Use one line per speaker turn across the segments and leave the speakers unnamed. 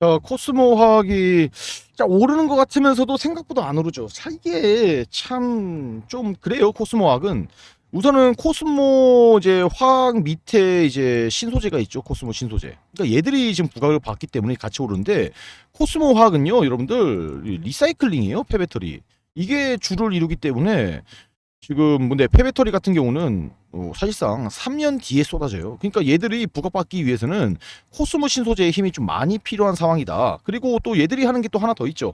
자, 코스모 화학이 자, 오르는 것 같으면서도 생각보다 안 오르죠. 자, 이게 참 좀 그래요. 코스모 화학은 우선은 코스모 이제 화학 밑에 이제 신소재가 있죠. 코스모 신소재. 그러니까 얘들이 지금 부각을 받기 때문에 같이 오르는데 코스모 화학은요, 여러분들 리사이클링이에요. 폐배터리. 이게 주를 이루기 때문에 지금 근데 폐배터리 같은 경우는 어, 사실상 3년 뒤에 쏟아져요. 그러니까 얘들이 부각받기 위해서는 코스모 신소재의 힘이 좀 많이 필요한 상황이다. 그리고 또 얘들이 하는 게 또 하나 더 있죠.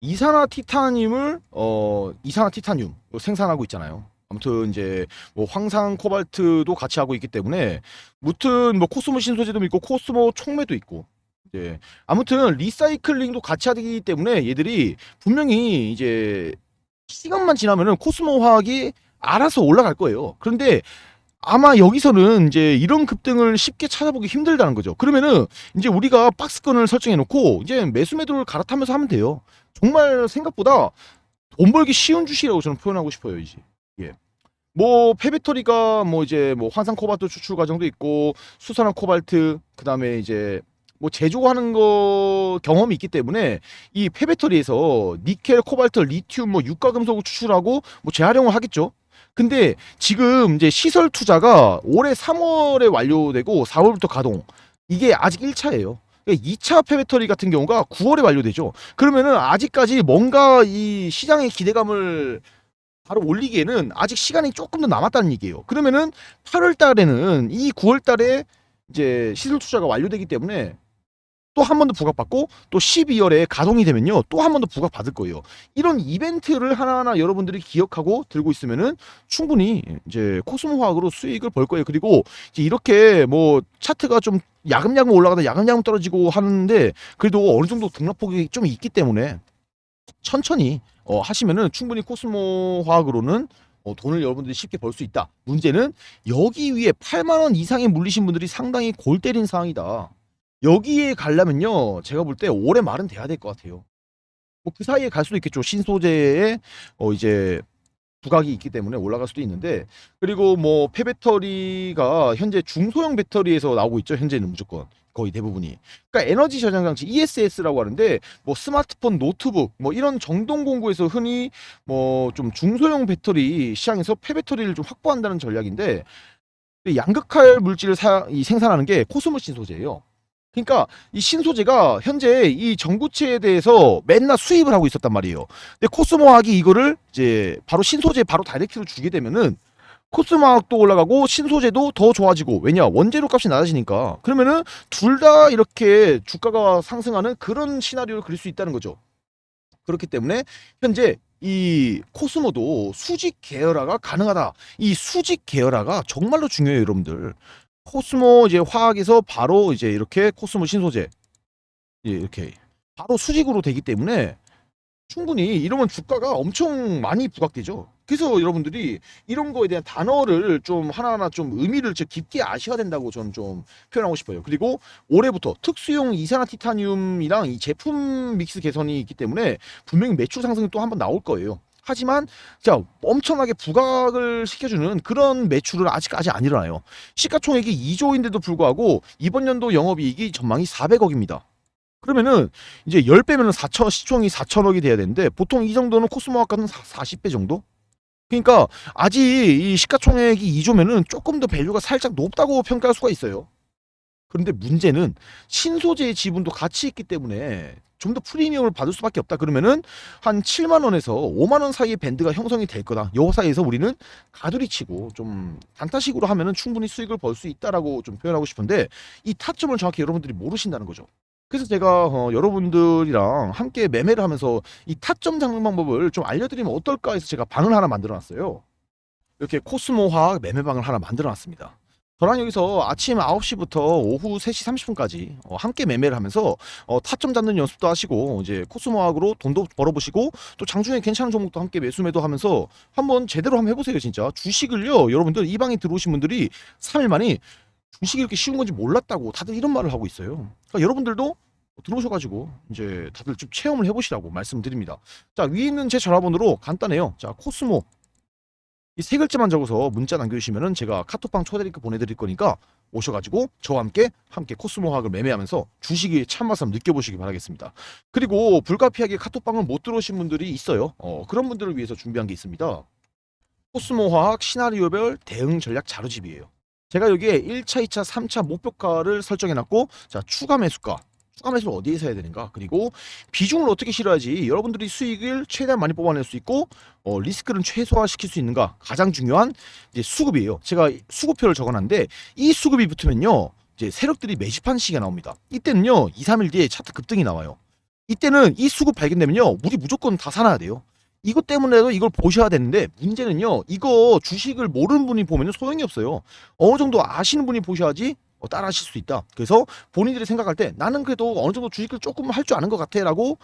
이산화 티타늄을 어 이산화 티타늄 생산하고 있잖아요. 아무튼 이제 뭐 황산 코발트도 같이 하고 있기 때문에 무튼 뭐 코스모 신소재도 있고 코스모 촉매도 있고 이제 아무튼 리사이클링도 같이 하기 때문에 얘들이 분명히 이제 시간만 지나면은 코스모 화학이 알아서 올라갈 거예요. 그런데 아마 여기서는 이제 이런 급등을 쉽게 찾아보기 힘들다는 거죠. 그러면은 이제 우리가 박스권을 설정해 놓고 이제 매수 매도를 갈아타면서 하면 돼요. 정말 생각보다 돈 벌기 쉬운 주식이라고 저는 표현하고 싶어요, 이제. 예. 뭐 폐배터리가 뭐 이제 뭐 환산 코발트 추출 과정도 있고 수산화 코발트 그다음에 이제 뭐 제조하는 거 경험이 있기 때문에 이 폐배터리에서 니켈, 코발트, 리튬, 뭐 유가 금속을 추출하고 뭐 재활용을 하겠죠. 근데 지금 이제 시설 투자가 올해 3월에 완료되고 4월부터 가동. 이게 아직 1차예요. 2차 폐배터리 같은 경우가 9월에 완료되죠. 그러면은 아직까지 뭔가 이 시장의 기대감을 바로 올리기에는 아직 시간이 조금 더 남았다는 얘기예요. 그러면은 8월 달에는 이 9월 달에 이제 시설 투자가 완료되기 때문에 또 한 번 더 부각받고 또 12월에 가동이 되면요 또 한 번 더 부각받을 거예요. 이런 이벤트를 하나하나 여러분들이 기억하고 들고 있으면은 충분히 이제 코스모 화학으로 수익을 벌 거예요. 그리고 이제 이렇게 뭐 차트가 좀 야금야금 올라가다 야금야금 떨어지고 하는데 그래도 어느 정도 등락폭이 좀 있기 때문에 천천히 어, 하시면은 충분히 코스모 화학으로는 어, 돈을 여러분들이 쉽게 벌 수 있다. 문제는 여기 위에 8만 원 이상에 물리신 분들이 상당히 골 때린 상황이다. 여기에 가려면요, 제가 볼 때 올해 말은 돼야 될 것 같아요. 뭐 그 사이에 갈 수도 있겠죠. 신소재에 어 이제 부각이 있기 때문에 올라갈 수도 있는데 그리고 뭐 폐배터리가 현재 중소형 배터리에서 나오고 있죠. 현재는 무조건 거의 대부분이. 그러니까 에너지 저장 장치 ESS라고 하는데 뭐 스마트폰, 노트북 뭐 이런 정동 공구에서 흔히 뭐 좀 중소형 배터리 시장에서 폐배터리를 좀 확보한다는 전략인데 양극할 물질을 사, 이 생산하는 게 코스모 신 소재예요. 그러니까 이 신소재가 현재 이 전구체에 대해서 맨날 수입을 하고 있었단 말이에요. 근데 코스모학이 이거를 이제 바로 신소재 바로 다이렉트로 주게 되면은 코스모학도 올라가고 신소재도 더 좋아지고 왜냐 원재료 값이 낮아지니까 그러면은 둘 다 이렇게 주가가 상승하는 그런 시나리오를 그릴 수 있다는 거죠. 그렇기 때문에 현재 이 코스모도 수직 계열화가 가능하다. 이 수직 계열화가 정말로 중요해요, 여러분들. 코스모 이제 화학에서 바로 이제 이렇게 코스모 신소재 예, 이렇게 바로 수직으로 되기 때문에 충분히 이러면 주가가 엄청 많이 부각되죠. 그래서 여러분들이 이런 거에 대한 단어를 좀 하나하나 좀 의미를 좀 깊게 아셔야 된다고 저는 좀 표현하고 싶어요. 그리고 올해부터 특수용 이산화 티타늄이랑 이 제품 믹스 개선이 있기 때문에 분명히 매출 상승이 또 한번 나올 거예요. 하지만 자 엄청나게 부각을 시켜주는 그런 매출은 아직까지 안 일어나요. 시가총액이 2조인데도 불구하고 이번 연도 영업이익이 전망이 400억입니다. 그러면은 이제 10배면은 4천 시총이 4천억이 돼야 되는데 보통 이 정도는 코스모학 같은 40배 정도? 그러니까 아직 이 시가총액이 2조면은 조금 더 밸류가 살짝 높다고 평가할 수가 있어요. 그런데 문제는 신소재의 지분도 같이 있기 때문에 좀 더 프리미엄을 받을 수밖에 없다. 그러면은 한 7만 원에서 5만 원 사이의 밴드가 형성이 될 거다. 요 사이에서 우리는 가두리 치고 좀 단타식으로 하면은 충분히 수익을 벌 수 있다라고 좀 표현하고 싶은데 이 타점을 정확히 여러분들이 모르신다는 거죠. 그래서 제가 어, 여러분들이랑 함께 매매를 하면서 이 타점 잡는 방법을 좀 알려드리면 어떨까 해서 제가 방을 하나 만들어 놨어요. 이렇게 코스모화 매매방을 하나 만들어 놨습니다. 저랑 여기서 아침 9시부터 오후 3시 30분까지 어, 함께 매매를 하면서 어, 타점 잡는 연습도 하시고 이제 코스모학으로 돈도 벌어보시고 또 장중에 괜찮은 종목도 함께 매수 매도 하면서 한번 제대로 한번 해보세요 진짜. 주식을요 여러분들 이 방에 들어오신 분들이 3일 만에 주식이 이렇게 쉬운 건지 몰랐다고 다들 이런 말을 하고 있어요. 그러니까 여러분들도 들어오셔가지고 이제 다들 좀 체험을 해보시라고 말씀드립니다. 자 위에 있는 제 전화번호로 간단해요. 자 코스모 이 세 글자만 적어서 문자 남겨주시면은 제가 카톡방 초대 링크 보내드릴 거니까 오셔가지고 저와 함께 함께 코스모 화학을 매매하면서 주식의 참맛을 느껴보시기 바라겠습니다. 그리고 불가피하게 카톡방을 못 들어오신 분들이 있어요. 어, 그런 분들을 위해서 준비한 게 있습니다. 코스모 화학 시나리오별 대응 전략 자료집이에요. 제가 여기에 1차, 2차, 3차 목표가를 설정해놨고 자 추가 매수가 추가 매수를 어디에서 해야 되는가? 그리고 비중을 어떻게 실어야지 여러분들이 수익을 최대한 많이 뽑아낼 수 있고 어, 리스크를 최소화시킬 수 있는가? 가장 중요한 이제 수급이에요. 제가 수급표를 적어놨는데 이 수급이 붙으면요 이제 세력들이 매집하는 시기가 나옵니다. 이때는요 2, 3일 뒤에 차트 급등이 나와요. 이때는 이 수급 발견되면요 우리 무조건 다 사놔야 돼요. 이것 때문에도 이걸 보셔야 되는데 문제는요 이거 주식을 모르는 분이 보면 소용이 없어요. 어느 정도 아시는 분이 보셔야지 어, 따라 하실 수 있다. 그래서 본인들이 생각할 때 나는 그래도 어느 정도 주식을 조금 할 줄 아는 것 같아 라고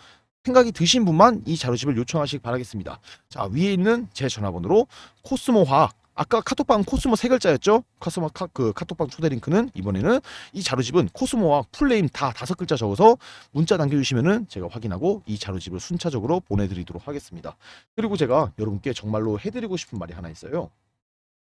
생각이 드신 분만 이 자료집을 요청하시기 바라겠습니다. 자 위에 있는 제 전화번호로 코스모 화학 아까 카톡방 코스모 세 글자였죠? 코스모 카, 그 카톡방 초대 링크는 이번에는 이 자료집은 코스모 화학 풀네임 다 다섯 글자 적어서 문자 남겨주시면은 제가 확인하고 이 자료집을 순차적으로 보내드리도록 하겠습니다. 그리고 제가 여러분께 정말로 해드리고 싶은 말이 하나 있어요